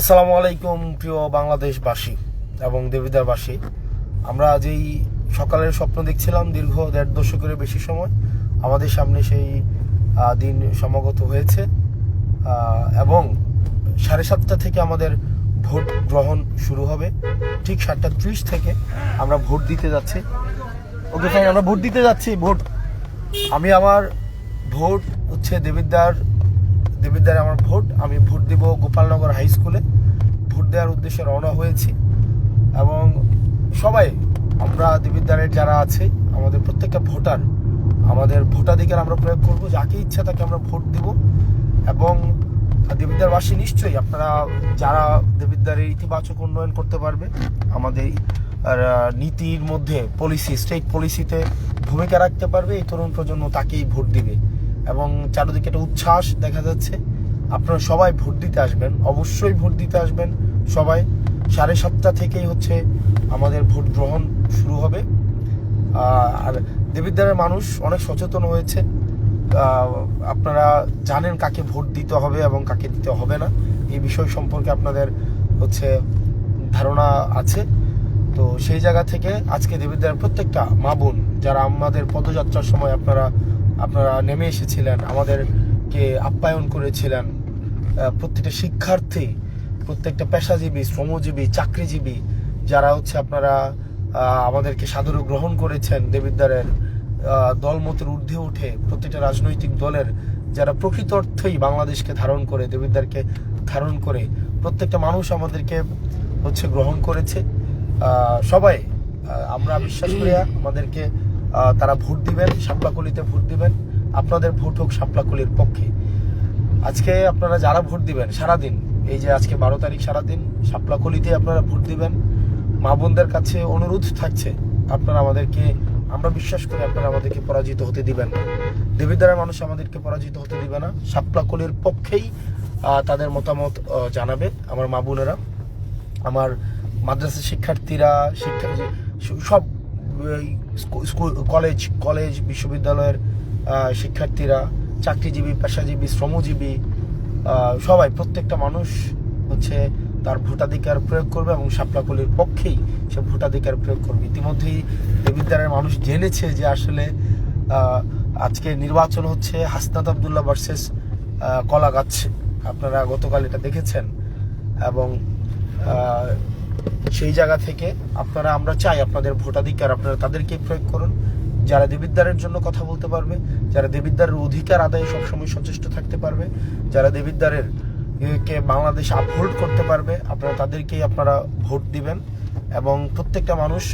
আসসালামু আলাইকুম, প্রিয় বাংলাদেশবাসী এবং দেবিদারবাসী। আমরা যেই সকালের স্বপ্ন দেখছিলাম দীর্ঘ দেড় দশকের বেশি সময়, আমাদের সামনে সেই দিন সমাগত হয়েছে। এবং সাড়ে সাতটা থেকে আমাদের ভোট গ্রহণ শুরু হবে। ঠিক সাতটা ত্রিশ থেকে আমরা ভোট দিতে যাচ্ছি। ওকে ফাইন আমরা ভোট দিতে যাচ্ছি, ভোট। আমি আমার ভোট হচ্ছে দেবিদ্দার দেবিদ্দারে আমার ভোট। আমি ভোট দিব গোপালনগর হাই স্কুলে। ভোট দেওয়ার উদ্দেশ্যে রওনা হয়েছি। এবং সবাই, আমরা দেবিদ্দারের যারা আছে, আমাদের প্রত্যেকটা ভোটার, আমাদের ভোটাধিকার আমরা প্রয়োগ করব, যাকে ইচ্ছা তাকে আমরা ভোট দিব। এবং দেবিদ্দারবাসী নিশ্চয়ই আপনারা যারা দেবিদ্দারের ইতিবাচক উন্নয়ন করতে পারবে, আমাদের নীতির মধ্যে পলিসি স্টেট পলিসিতে ভূমিকা রাখতে পারবে, এই তরুণ প্রজন্ম তাকেই ভোট দিবে। এবং চারিদিকে একটা উচ্ছ্বাস দেখা যাচ্ছে। আপনারা সবাই ভোট দিতে আসবেন। অবশ্যই ভোট দিতে আসবেন সবাই। সাড়ে সাতটা থেকেই হচ্ছে আমাদের ভোট গ্রহণ শুরু হবে। আর দেবিদ্বারের মানুষ অনেক সচেতন হয়েছে। আপনারা জানেন কাকে ভোট দিতে হবে এবং কাকে দিতে হবে না। এই বিষয় সম্পর্কে আপনাদের হচ্ছে ধারণা আছে। তো সেই জায়গা থেকে আজকে দেবিদ্বারের প্রত্যেকটা মা বোন, যারা আমাদের পদযাত্রার সময় আপনারা আপনারা নেমে এসেছিলেন, আমাদেরকে আপ্যায়ন করেছিলেন। প্রত্যেকটা শিক্ষার্থী, প্রত্যেকটা পেশাজীবী, শ্রমজীবী, চাকরিজীবী, যারা হচ্ছে আপনারা আমাদেরকে সাদরে গ্রহণ করেছেন দেবিদ্বারের দলমতের ঊর্ধ্বে উঠে প্রত্যেকটা রাজনৈতিক দলের যারা প্রকৃত অর্থেই বাংলাদেশকে ধারণ করে, দেবিদ্বারকে ধারণ করে, প্রত্যেকটা মানুষ আমাদেরকে হচ্ছে গ্রহণ করেছে। সবাই আমরা বিশ্বাস করি আমাদেরকে তারা ভোট দিবেন শাপলাকলিতে ভোট দিবেন। আপনাদের ভোট হোক শাপলাকলির পক্ষে। আজকে আপনারা যারা ভোট দিবেন, সারাদিন, এই যে আজকে বারো তারিখ সারাদিন শাপলাকলিতে আপনারা ভোট দিবেন। মা বোনদের কাছে অনুরোধ থাকছে, আপনারা আমাদেরকে, আমরা বিশ্বাস করি আপনারা আমাদেরকে পরাজিত হতে দিবেন না। দেবিদ্বারের মানুষ আমাদেরকে পরাজিত হতে দিবে না। শাপলাকলির পক্ষেই তাদের মতামত জানাবে আমার মা বোনেরা। আমার মাদ্রাসা শিক্ষার্থীরা, শিক্ষা সব কলেজ কলেজ, বিশ্ববিদ্যালয়ের শিক্ষার্থীরা, চাকরিজীবী, পেশাজীবী, শ্রমজীবী সবাই, প্রত্যেকটা মানুষ হচ্ছে তার ভোটাধিকার প্রয়োগ করবে এবং শাপলাকলির পক্ষেই সে ভোটাধিকার প্রয়োগ করবে। ইতিমধ্যেই দেবিদ্বারের মানুষ জেনেছে যে আসলে আজকে নির্বাচন হচ্ছে হাসনাত আবদুল্লাহ ভার্সেস কলাগাছ। আপনারা গতকাল এটা দেখেছেন। এবং সেই জায়গা থেকে আপনারা, আমরা চাই আপনাদের ভোটাধিকার, আপনারা তাদেরকে প্রয়োগ করুন। যারা দেবিদ্বারের জন্য কথা বলতে পারবে, যারা দেবিদ্বারের অধিকার আদায়ে সবসময় সচেষ্ট থাকতে পারবে, যারা দেবিদ্বারের কে, বাংলাদেশ আপহোল্ড করতে পারবে, আপনারা তাদেরকেই আপনারা ভোট দিবেন। এবং প্রত্যেকটা মানুষ,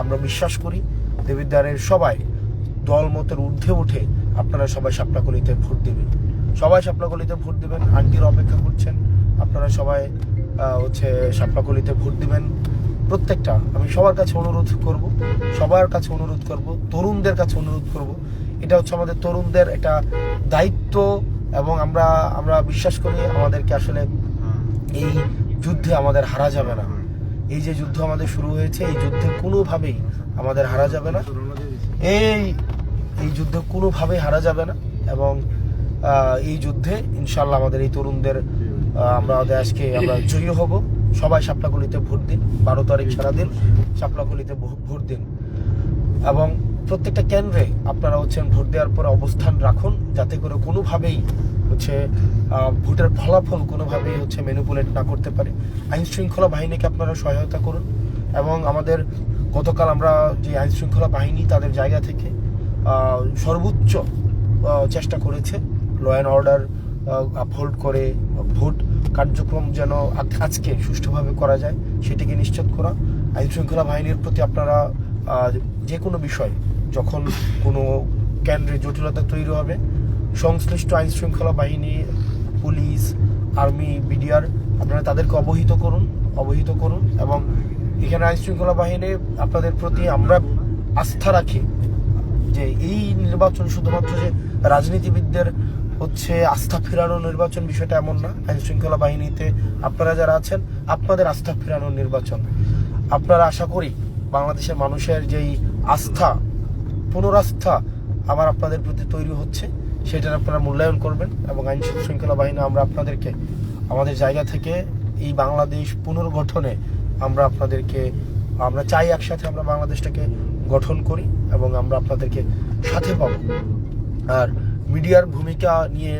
আমরা বিশ্বাস করি, দেবিদ্বারের সবাই দল মতের ঊর্ধ্বে উঠে আপনারা সবাই শাপলাকলিতে ভোট দেবেন। সবাই শাপলাকলিতে ভোট দেবেন আন্টির অপেক্ষা করছেন, আপনারা সবাই হচ্ছে শাপলাকলিতে ভোট দিবেন। প্রত্যেকটা, আমি সবার কাছে অনুরোধ করব, সবার কাছে অনুরোধ করব, তরুণদের কাছে অনুরোধ করব। এটা হচ্ছে আমাদের তরুণদের একটা দায়িত্ব এবং আমরা আমরা বিশ্বাস করি আমাদেরকে আসলে এই যুদ্ধে আমাদের হারা যাবে না। এই যে যুদ্ধ আমাদের শুরু হয়েছে, এই যুদ্ধে কোনোভাবেই আমাদের হারা যাবে না। এই এই যুদ্ধে কোনোভাবেই হারা যাবে না এবং এই যুদ্ধে ইনশাল্লাহ আমাদের এই তরুণদের আমরা আজকে আমরা জয়ী হব। সবাই শাপলাকলিতে ভোট দিন। বারো তারিখ সারাদিন শাপলাকলিতে ভো- ভোট দিন। এবং প্রত্যেকটা কেন্দ্রে আপনারা হচ্ছেন ভোট দেওয়ার পরে অবস্থান রাখুন, যাতে করে কোনোভাবেই হচ্ছে ভোটের ফলাফল কোনোভাবেই হচ্ছে ম্যানিপুলেট না করতে পারে। আইন শৃঙ্খলা বাহিনীকে আপনারা সহায়তা করুন। এবং আমাদের গতকাল আমরা যে আইন শৃঙ্খলা বাহিনী তাদের জায়গা থেকে সর্বোচ্চ চেষ্টা করেছে ল অ্যান্ড অর্ডার আপহোল্ড করে ভোট কার্যক্রম যেন আজ- আজকে সুষ্ঠুভাবে করা যায়, সেটিকে নিশ্চিত করা। আইন শৃঙ্খলা বাহিনীর প্রতি আপনারা যে কোনো বিষয়, যখন কোনো কেন্দ্রে জটিলতা তৈরি হবে, সংশ্লিষ্ট আইন শৃঙ্খলা বাহিনী, পুলিশ, আর্মি, বিডিআর, আপনারা তাদেরকে অবহিত করুন অবহিত করুন এবং এখানে আইন শৃঙ্খলা বাহিনী আপনাদের প্রতি আমরা আস্থা রাখি যে এই নির্বাচন শুধুমাত্র যে রাজনীতিবিদদের হচ্ছে আস্থা ফেরানোর নির্বাচন বিষয়টা এমন না। আইন শৃঙ্খলা বাহিনীতে আপনারা যারা আছেন, আপনাদের আস্থা ফেরানোর নির্বাচন। আপনারা আশা করি বাংলাদেশের মানুষের যেই আস্থা, পুনরাস্থা আবার আপনাদের প্রতি তৈরি হচ্ছে, সেটার আপনারা মূল্যায়ন করবেন এবং আইন শৃঙ্খলা বাহিনী আমরা আপনাদেরকে, আমাদের জায়গা থেকে এই বাংলাদেশ পুনর্গঠনে আমরা আপনাদেরকে, আমরা চাই একসাথে আমরা বাংলাদেশটাকে গঠন করি এবং আমরা আপনাদেরকে সাথে পাবো। আর মিডিয়ার ভূমিকা নিয়ে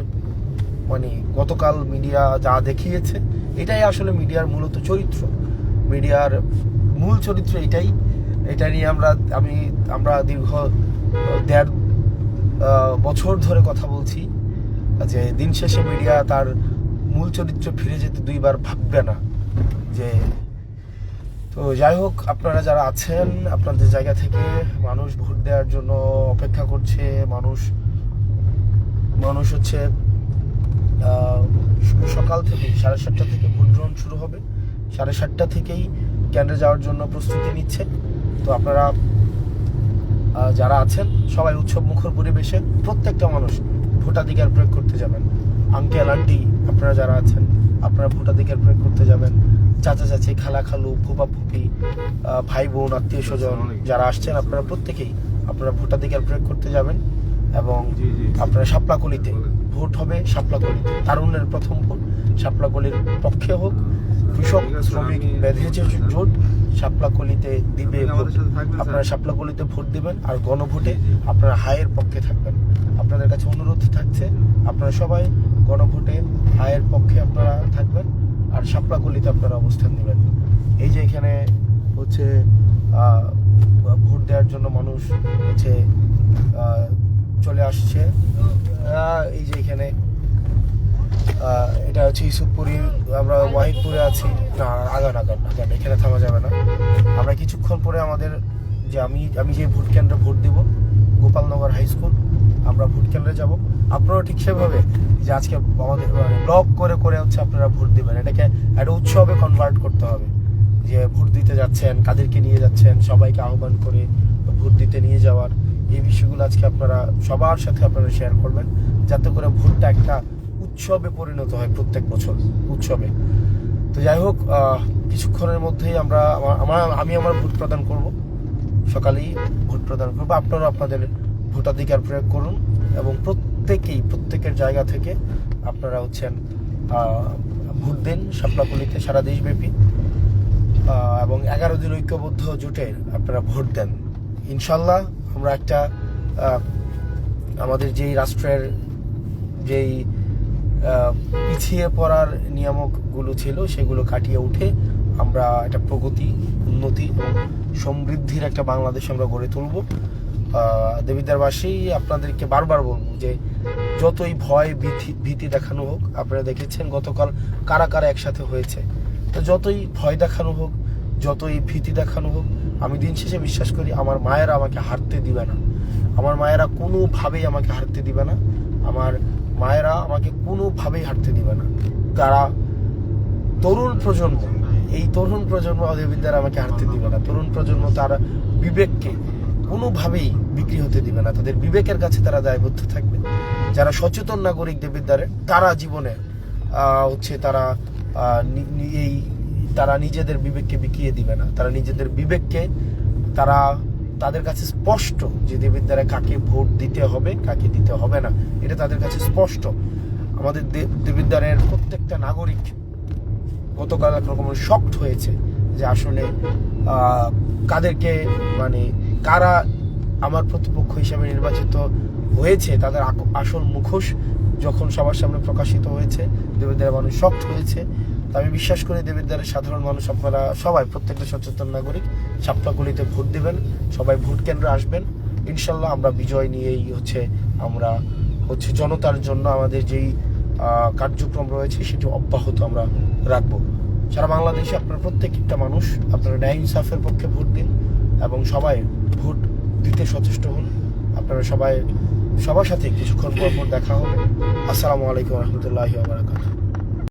মানে গতকাল মিডিয়া যা দেখিয়েছে, এটাই আসলে মিডিয়ার মূলত চরিত্র। মিডিয়ার মূল চরিত্র এটাই। এটা নিয়ে আমরা, আমি, আমরা দীর্ঘ দেড় বছর ধরে কথা বলছি যে দিন শেষে মিডিয়া তার মূল চরিত্র ফিরে যেতে দুইবার ভাববে না। যে, তো যাই হোক, আপনারা যারা আছেন, আপনাদের জায়গা থেকে মানুষ ভোট দেওয়ার জন্য অপেক্ষা করছে, মানুষ মানুষ হচ্ছে সকাল থেকে সাড়ে সাতটা থেকে ভোট গ্রহণ শুরু হবে। সাড়ে সাতটা থেকেই কেন্দ্রে যাওয়ার জন্য প্রস্তুতি নিচ্ছে। তো আপনারা যারা আছেন সবাই উৎসব মুখর পরিবেশে প্রত্যেকটা মানুষ ভোটাধিকার প্রয়োগ করতে যাবেন। আঙ্কেল আন্টি আপনারা যারা আছেন আপনারা ভোটাধিকার প্রয়োগ করতে যাবেন। চাচা চাচি খালা খালু ফুপা ফুপি ভাই বোন আত্মীয় স্বজন যারা আসছেন আপনারা প্রত্যেকেই আপনারা ভোটাধিকার প্রয়োগ করতে যাবেন। এবং আপনার শাপলাকলিতে। ভোট হবে শাপলাকলিতে। তারুণ্যের প্রথম ভোট শাপলাকলির পক্ষে হোক কৃষক শ্রমিক বেঁধেছে জোট শাপলাকলিতে দিবে আপনারা? শাপলাকলিতে ভোট দেবেন আর গণভোটে। আপনারা হায়ের পক্ষে থাকবেন। আপনাদের কাছে অনুরোধ থাকছে আপনারা সবাই গণভোটে হায়ের পক্ষে আপনারা থাকবেন আর শাপলাকলিতে আপনারা অবস্থান নেবেন। এই যে এখানে হচ্ছে ভোট দেওয়ার জন্য মানুষ হচ্ছে আহ, চলে আসছে। এই যে এখানে এটা হচ্ছে ইসুফপুরি আমরা ওয়াহিদপুরে আছি। না, আগান আগান আগান, এখানে থামা যাবে না। আমরা কিছুক্ষণ পরে আমাদের যে আমি আমি যে ভোট কেন্দ্রে ভোট দিব, গোপালনগর হাই স্কুল, আমরা ভোট কেন্দ্রে যাব। আপনারাও ঠিক সেভাবে, যে আজকে আমাদের ব্লক করে করে হচ্ছে আপনারা ভোট দেবেন। এটাকে একটা উৎসবে কনভার্ট করতে হবে। যে ভোট দিতে যাচ্ছেন, কাদেরকে নিয়ে যাচ্ছেন, সবাইকে আহ্বান করে ভোট দিতে নিয়ে যাওয়ার। এই বিষয়গুলো আজকে আপনারা সবার সাথে আপনারা শেয়ার করবেন, যাতে করে ভোটটা একটা উৎসবে পরিণত হয় প্রত্যেক বছর, উৎসবে। তো যাই হোক কিছুক্ষণের মধ্যেই আমরা, আমার- আমি আমার ভোট প্রদান করব। সকালেই ভোট প্রদান করব। আপনারা আপনাদের ভোটাধিকার প্রয়োগ করুন এবং প্রত্যেকেই, প্রত্যেকের জায়গা থেকে আপনারা হচ্ছেন ভোট দিন শাপলাপল্লিতে সারা দেশব্যাপী। এবং এগারো দিন ঐক্যবদ্ধ জোটে আপনারা ভোট দেন। ইনশাল্লাহ আমরা একটা আমাদের যেই রাষ্ট্রের যেই পিছিয়ে পড়ার নিয়ামকগুলো ছিল সেগুলো কাটিয়ে উঠে আমরা একটা প্রগতি, উন্নতি সমৃদ্ধির একটা বাংলাদেশ আমরা গড়ে তুলব। দেবিদ্বারবাসী, আপনাদেরকে বারবার বলব যে যতই ভয়, ভীতি ভীতি দেখানো হোক, আপনারা দেখেছেন গতকাল কারা কারা একসাথে হয়েছে। তো যতই ভয় দেখানো হোক, যতই ভীতি দেখানো হোক আমি দিন শেষে বিশ্বাস করি আমার মায়েরা আমাকে হারতে দিবে না। আমার মায়েরা কোনোভাবেই আমাকে হারতে দিবে না। আমার মায়েরা আমাকে কোনোভাবেই হারতে দিবে না। তারা তরুণ প্রজন্ম, এই তরুণ প্রজন্ম দেবিদ্যারা আমাকে হারতে দিবে না। তরুণ প্রজন্ম তার বিবেককে কোনোভাবেই বিক্রি হতে দিবে না। তাদের বিবেকের কাছে তারা দায়বদ্ধ থাকবে। যারা সচেতন নাগরিক দেবিদ্যারে তারা জীবনে হচ্ছে তারা এই তারা নিজেদের বিবেককে বিকিয়ে দিবে না। তারা নিজেদের বিবেককে, তারা তাদের কাছে স্পষ্ট যে দেবিদ্যারে কাকে ভোট দিতে হবে, কাকে দিতে হবে না। এটা তাদের কাছে স্পষ্ট। আমাদের দেবিদ্বারের প্রত্যেকটা নাগরিক গতকাল এক একরকম শক্ট হয়েছে যে আসলে কাদেরকে মানে কারা আমার প্রতিপক্ষ হিসাবে নির্বাচিত হয়েছে, তাদের আসল মুখোশ যখন সবার সামনে প্রকাশিত হয়েছে দেবিদ্বারের মানুষ শক্ট হয়েছে। তো আমি বিশ্বাস করি দেবিদ্বারের সাধারণ মানুষ আপনারা সবাই, প্রত্যেকটা সচেতন নাগরিক সাপটাগুলিতে ভোট দেবেন, সবাই ভোট কেন্দ্রে আসবেন। ইনশাল্লাহ আমরা বিজয় নিয়েই হচ্ছে আমরা হচ্ছে জনতার জন্য আমাদের যেই কার্যক্রম রয়েছে সেটি অব্যাহত আমরা রাখব। সারা বাংলাদেশে আপনার প্রত্যেকটা মানুষ, আপনারা ন্যায় ইনসাফের পক্ষে ভোট দিন এবং সবাই ভোট দিতে সচেষ্ট হন। আপনারা সবাই, সবার সাথে কিছুক্ষণ পর দেখা হবে। আসসালামু আলাইকুম রহমতুল্লাহি বারাকাতুহ।